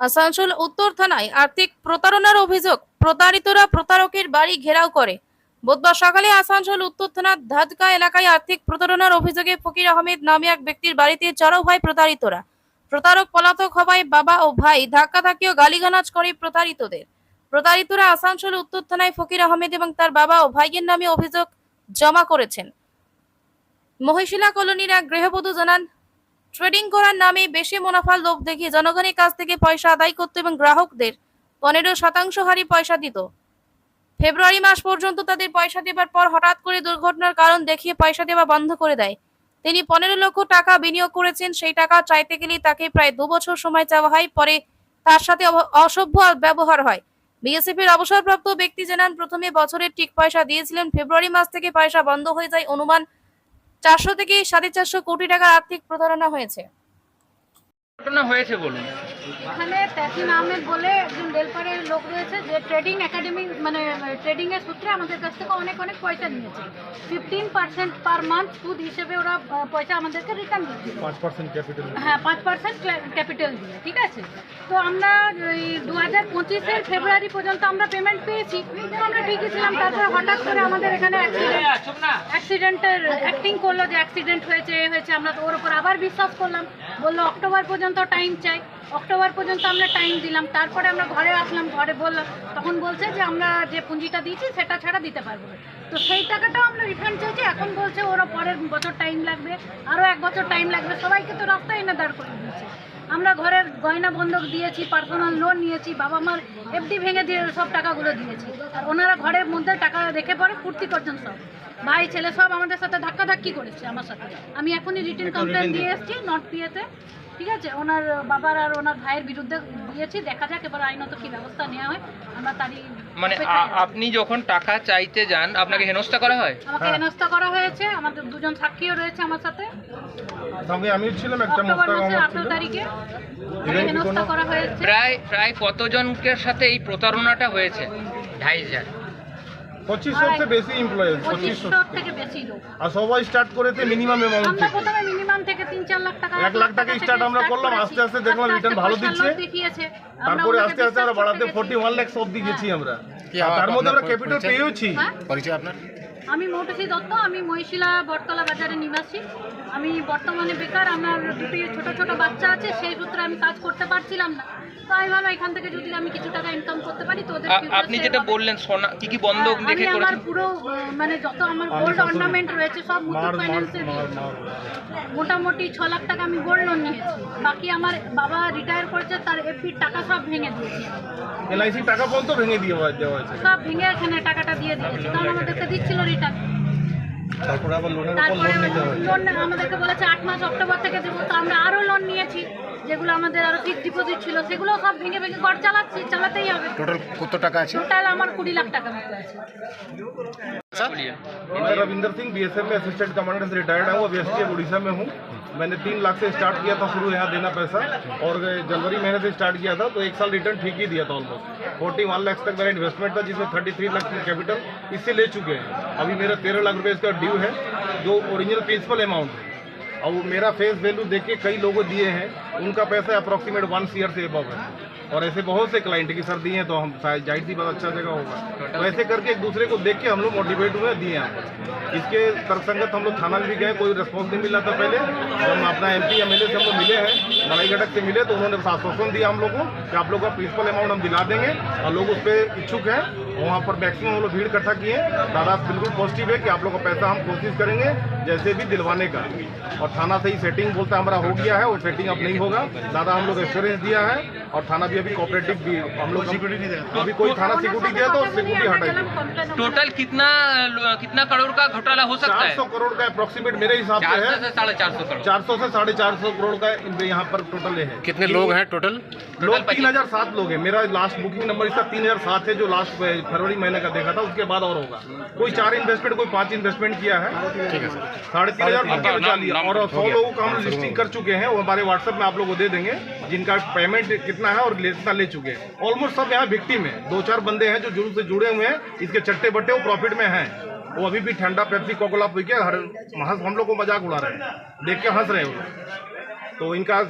আসানসোল উত্তর থানায় আর্থিক প্রতারণার অভিযোগ প্রতারিতরা প্রতারকের বাড়ি ঘেরাও করে। বুধবার সকালে আসানসোল উত্তর থানার ধাদকা এলাকায় আর্থিক প্রতারণার অভিযোগে ফকির আহমেদ নামে এক ব্যক্তির বাড়িতে চড়াও হয় প্রতারিতরা। প্রতারক পলাতক হওয়ায় বাবা ও ভাই ধাক্কাধাক্কি ও গালিগালাজ করে প্রতারিতদের। প্রতারিতরা আসানসোল উত্তর থানায় ফকির আহমেদ এবং তার বাবা ও ভাইয়ের নামে অভিযোগ জমা করেছেন। মহিশিলা কলোনির এক গৃহবধূ জানান ট্রেডিং করার নামে বেশি মুনাফার লোভ দেখিয়ে জনগণের কাছ থেকে পয়সা আদায় করত এবং গ্রাহকদের পনেরো শতাংশ হারে পয়সা দিত। ফেব্রুয়ারি মাস পর্যন্ত তাদের পয়সা দেবার পর হঠাৎ করে দুর্ঘটনার কারণ দেখিয়ে পয়সা দেওয়া বন্ধ করে দেয়। তিনি পনেরো লক্ষ টাকা বিনিয়োগ করেছেন, সেই টাকা চাইতে গেলে তাকে প্রায় দু বছর সময় চাওয়া হয়, পরে তার সাথে অসভ্য ব্যবহার হয়। বিএসএফ এর অবসরপ্রাপ্ত ব্যক্তি জানান, প্রথমে বছরের ঠিক পয়সা দিয়েছিলেন, ফেব্রুয়ারি মাস থেকে পয়সা বন্ধ হয়ে যায়, অনুমান চারশো থেকে সাড়ে চারশো কোটি টাকার আর্থিক প্রতারণা হয়েছে। ঘটনা হয়েছে বলুন। এখানে তাসিম আহমেদ বলে একজন রেলপাড়ের লোক রয়েছে যে ট্রেডিং একাডেমি মানে ট্রেডিং এর সূত্রে আমাদের কাছ থেকে অনেক অনেক পয়সা নিয়েছে। ফিফটিন পার্সেন্ট পার মান্থ সুদ হিসেবে ওরা পয়সা আমাদেরকে রিটার্ন দিচ্ছে হ্যাঁ পাঁচ পার্সেন্ট ক্যাপিটাল দিয়ে ঠিক আছে? তো আমরা ওই দু হাজার পঁচিশের ফেব্রুয়ারি পর্যন্ত আমরা পেমেন্ট পেয়েছি। আমরা ঠিকই ছিলাম। তারপরে হঠাৎ করে আমাদের এখানে অ্যাক্সিডেন্টের অ্যাক্টিং করল যে অ্যাক্সিডেন্ট হয়েছে এ হয়েছে। আমরা তো ওর উপর আবার বিশ্বাস করলাম। বলল অক্টোবর পর্যন্ত টাইম চাই। অক্টোবর পর্যন্ত আমরা টাইম দিলাম। তারপরে আমরা ঘরে আসলাম ঘরে বললাম তখন বলছে যে আমরা যে পুঁজিটা দিয়েছি সেটা ছাড়া দিতে পারব না। তো সেই টাকাটাও আমরা রিফান্ড চাইছি এখন বলছে ওরা পরের বছর টাইম লাগবে আরও এক বছর টাইম লাগবে সবাইকে তো রাস্তায় এনে দাঁড় করে দিয়েছে। আমরা ঘরের গয়না বন্ধক দিয়েছি পার্সোনাল লোন নিয়েছি বাবা মার এফডি ভেঙে দিয়ে সব টাকাগুলো দিয়েছি। আর ওনারা ঘরের মধ্যে টাকা রেখে পরে ফুর্তি করছেন সব। ভাই ছেলে সব আমাদের সাথে ধাক্কাধাক্কি করেছে আমার সাথে। আমি এখনই রিটার্ন কমপ্লেন দিয়ে এসেছি নট পিএতে ঠিক আছে ওনার বাবার আর ওনার ভাইয়ের বিরুদ্ধে দিয়েছি দেখা যাক এবার আইনত কি ব্যবস্থা নেওয়া হয় আমরা তারই মানে আপনি যখন টাকা চাইতে যান আপনাকে হেনস্থা করা হয়? আমাকে হ্যাঁ। হেনস্থা করা হয়েছে আমাদের দুজন সাক্ষীও রয়েছে আমার সাথে। সঙ্গে আমিও ছিলাম একটা অক্টোবর মোস্তাক মাসের আহমদ তারিখে হেনস্থা করা হয়েছে। প্রায় প্রায় কতজনকের সাথে এই প্রতারণাটা হয়েছে? ঢাই হাজার পঁচিশশো থেকে বেশি এমপ্লয়েজ পঁচিশশো থেকে বেশি লোক আর সবাই স্টার্ট করেছে মিনিমাম অ্যামাউন্ট আমরা প্রথমে মিনিমাম থেকে তিন চার লাখ টাকা এক লাখ টাকা স্টার্ট আমরা করলাম, আস্তে আস্তে দেখলাম রিটার্ন ভালো দিচ্ছে। আমরা তারপরে আস্তে আস্তে আমরা বাড়াতে ফোর্টি গেছি। ওয়ান ল্যাক্স অব্দি গেছি আমরা আর আবার তার মধ্যে আমরা ক্যাপিটাল? পেয়েওছি হ্যাঁ? পরিচয় আপনার আমি মৌটুসি দত্ত আমি মহিশিলা বটতলা বাজারে নিবাসী। আমি বর্তমানে বেকার আমার দুটি ছোট ছোট বাচ্চা আছে সেই সূত্রে আমি কাজ করতে পারছিলাম না। তো আমি ভালো এখান থেকে যদি আমি কিছু টাকা ইনকাম করতে পারি তো ওদের আপনি যেটা বললেন সোনা কি কি বন্ধক হ্যাঁ, দেখে আমি আমার পুরো মানে যত আমার আমি গোল্ড অর্নামেন্ট রয়েছে সব মুথুট ফাইন্যান্সে মোটামুটি ছ লাখ টাকা আমি গোল্ড লোন নিয়েছি। বাকি আমার বাবা রিটায়ার করেছে তার এফডির টাকা সব ভেঙে দিয়েছি। এলআইসি টাকা পর্যন্ত ভেঙে দিয়ে দেওয়া হয়েছে। সব ভেঙে এখানে টাকাটা দিয়ে দিয়েছি। কারণ আমাদেরকে দিচ্ছিল রিটার্ন তারপরে আবার লোনের উপর তারপরে লোন নিতে হয়েছে লোন আমাদেরকে বলেছে আট মাস অক্টোবর থেকে দেবো তো আমরা আরও লোন নিয়েছি যেগুলো আমাদের আরও ফিক্সড ডিপোজিট ছিল সেগুলো সব ভেঙে ভেঙে ঘর চালাচ্ছি চালাতেই হবে টোটাল কত টাকা আছে টোটাল আমার কুড়ি লাখ টাকা মতো আছে বলিয়ে मैं रविंदर सिंह बीएसएफ में असिस्टेंट कमांडर से रिटायर्ड हूँ अभी एस उड़ीसा में हूँ मैंने तीन लाख से स्टार्ट किया था, शुरू यहाँ देना पैसा। और जनवरी महीने से स्टार्ट किया था तो एक साल रिटर्न ठीक ही दिया था ऑलमोस्ट फोर्टी वन लाख तक मेरा इन्वेस्टमेंट था, जिसमें थर्टी थ्री लाख कैपिटल इससे ले चुके हैं। अभी मेरा तेरह लाख रुपये इसका ड्यू है, जो ओरिजिनल प्रिंसिपल अमाउंट है। और वो मेरा फेस वैल्यू देख के कई लोगों दिए हैं। उनका पैसा अप्रोक्सीमेट वन ईयर से एबव है। और ऐसे बहुत से क्लाइंट की सर दिए हैं तो हम शायद ज़ाहिर सी बात अच्छा जगह होगा। तो ऐसे करके एक दूसरे को देख के हम लोग मोटिवेट हुए दिए पर इसके तर्कसंगत हम लोग थाना में भी गए, कोई रिस्पॉन्स नहीं मिला था पहले। हम अपना एम पी से हम लोग मिले हैं। मलाई घटक से मिले तो उन्होंने आश्वासन दिया हम लोग को कि आप लोग का प्रिंसिपल अमाउंट हम दिला देंगे। और लोग उस पर इच्छुक हैं। वहाँ पर मैक्सिमम हम लोग भीड़ इकट्ठा किए दादा बिल्कुल पॉजिटिव है कि आप लोग का पैसा हम कोशिश करेंगे जैसे भी दिलवाने का। और थाना से ही सेटिंग बोलता है हमारा हो गया है वो सेटिंग अब नहीं होगा। दादा हम लोग एश्योरेंस दिया है और थाना भी अभी कोऑपरेटिव भी हम लोग सिक्योरिटी नहीं अभी कोई थाना सिक्योरिटी दिया तो सिक्योरिटी हटाई टोटल कितना कितना करोड़ का घोटाला हो सकता चार है सौ करोड़ का अप्रोक्सीमेट मेरे हिसाब से है। साढ़े चार सौ करोड़। चार सौ से साढ़े चार सौ करोड़ का यहाँ पर टोटल है। कितने लोग हैं टोटल लोग तीन हज़ार सात लोग हैं। मेरा लास्ट बुकिंग नंबर इसका तीन हज़ार सात है जो लास्ट फरवरी महीने का देखा था उसके बाद और होगा। कोई चार इन्वेस्टमेंट कोई पाँच इन्वेस्टमेंट किया है। है साढ़े तीन हज़ार बुकिंग बचा लिया। और सौ लोगों का हम लिस्टिंग कर चुके हैं वो हमारे व्हाट्सएप में आप लोग को दे देंगे जिनका पेमेंट कितना है और कितना ले चुके हैं। ऑलमोस्ट सब यहाँ विक्टिम है। दो चार बंदे हैं जो जुर्म से जुड़े हुए हैं इसके चट्टे बट्टे वो प्रॉफिट में हैं। वो अभी भी ठंडा पेप्सी कोकोला पी के हर हम लोग को मज़ाक उड़ा रहे हैं। देख के हंस रहे हैं वो। तो इनका